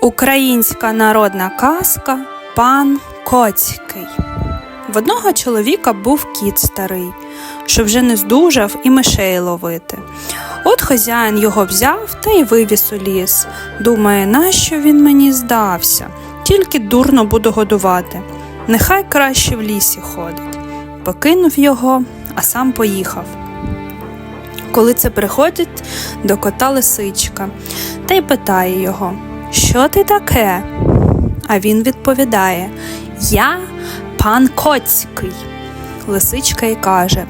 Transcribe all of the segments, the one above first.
Українська народна казка Пан Коцький. В одного чоловіка був кіт старий, що вже не здужав і мишей ловити. От хазяїн його взяв та й вивіз у ліс. Думає, нащо він мені здався? Тільки дурно буду годувати. Нехай краще в лісі ходить. Покинув його, а сам поїхав. Коли це приходить до кота лисичка та й питає його, що ти таке? А він відповідає: Я пан Коцький. Лисичка й каже: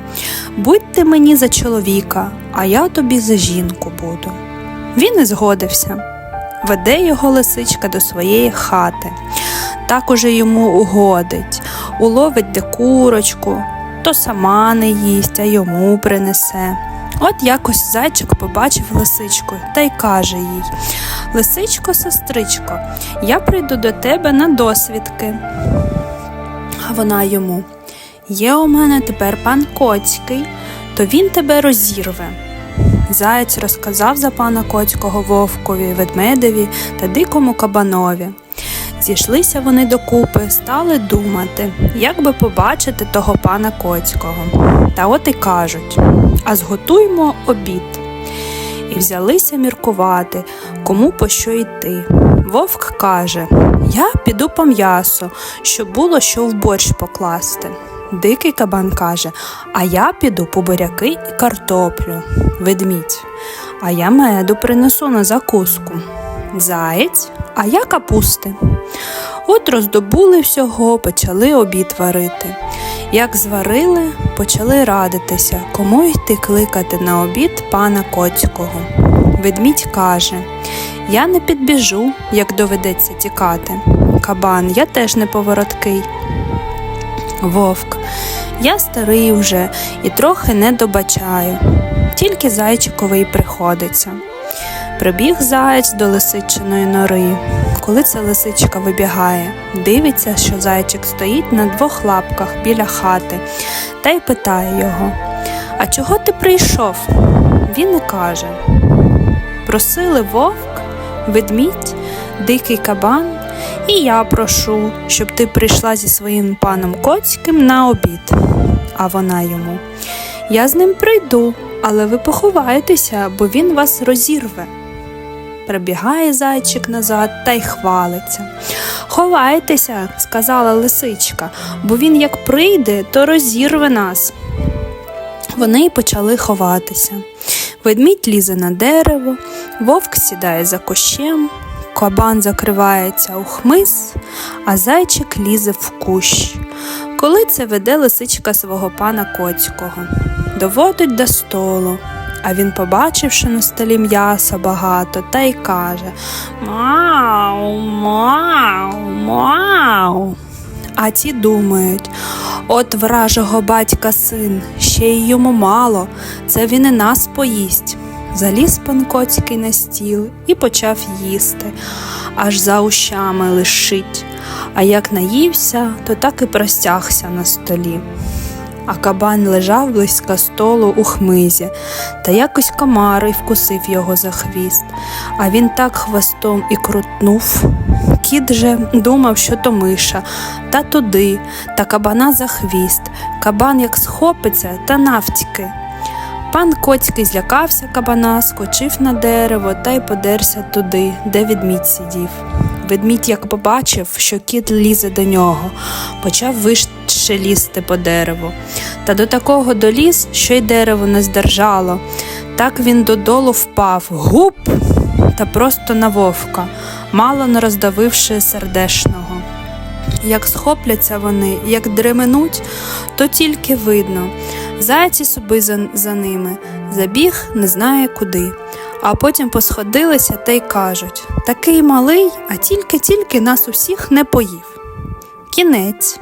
Будьте мені за чоловіка, а я тобі за жінку буду. Він і згодився. Веде його лисичка до своєї хати. Так уже йому угодить, уловить де курочку, то сама не їсть, а йому принесе. От якось зайчик побачив лисичку та й каже їй Лисичко, сестричко, я прийду до тебе на досвідки. А вона йому Є у мене тепер пан Коцький, то він тебе розірве. Заєць розказав за пана Коцького вовкові, ведмедеві та дикому кабанові. Зійшлися вони докупи, стали думати, як би побачити того пана Коцького. Та от і кажуть а зготуймо обід. І взялися міркувати, кому по що йти. Вовк каже Я піду по м'ясо, щоб було що в борщ покласти. Дикий кабан каже, а я піду по буряки і картоплю. Ведмідь, а я меду принесу на закуску. Заєць, а я капусти. От роздобули всього, почали обід варити. Як зварили, почали радитися, кому йти кликати на обід пана Коцького. Ведмідь каже Я не підбіжу, як доведеться тікати. Кабан, я теж не повороткий. Вовк, я старий уже і трохи не добачаю, тільки зайчиковий приходиться. Прибіг заєць до лисичиної нори. Коли ця лисичка вибігає, дивиться, що зайчик стоїть на двох лапках біля хати, та й питає його А чого ти прийшов? Він і каже Просили вовк, ведмідь, дикий кабан, і я прошу, щоб ти прийшла зі своїм паном Коцьким на обід. А вона йому Я з ним прийду, але ви поховаєтеся, бо він вас розірве. Прибігає зайчик назад та й хвалиться. Ховайтеся, сказала лисичка, бо він як прийде, то розірве нас. Вони й почали ховатися. Ведмідь лізе на дерево, вовк сідає за кущем, кабан закривається у хмиз, а зайчик лізе в кущ. Коли це веде лисичка свого пана Коцького, доводить до столу. А він, побачивши на столі м'яса багато, та й каже Мау, мау, мау. А ті думають от вражого батька син, ще й йому мало, це він і нас поїсть. Заліз пан Коцький на стіл і почав їсти, аж за ущами лишить. А як наївся, то так і простягся на столі а кабан лежав близько столу у хмизі, та якось комар і вкусив його за хвіст, а він так хвостом і крутнув. Кіт же думав, що то миша, та туди, та кабана за хвіст. Кабан як схопиться, та навтіки. Пан Коцький злякався кабана, скочив на дерево та й подерся туди, де ведмідь сидів. Ведмідь, як побачив, що кіт лізе до нього, почав вище лізти по дереву. Та до такого доліз, що й дерево не здержало. Так він додолу впав, гуп та просто на вовка, мало не роздавивши сердешного. Як схопляться вони, як дременуть, то тільки видно. Зайці собі за, за ними, забіг не знає куди. А потім посходилися та й кажуть такий малий, а тільки-тільки нас усіх не поїв. Кінець.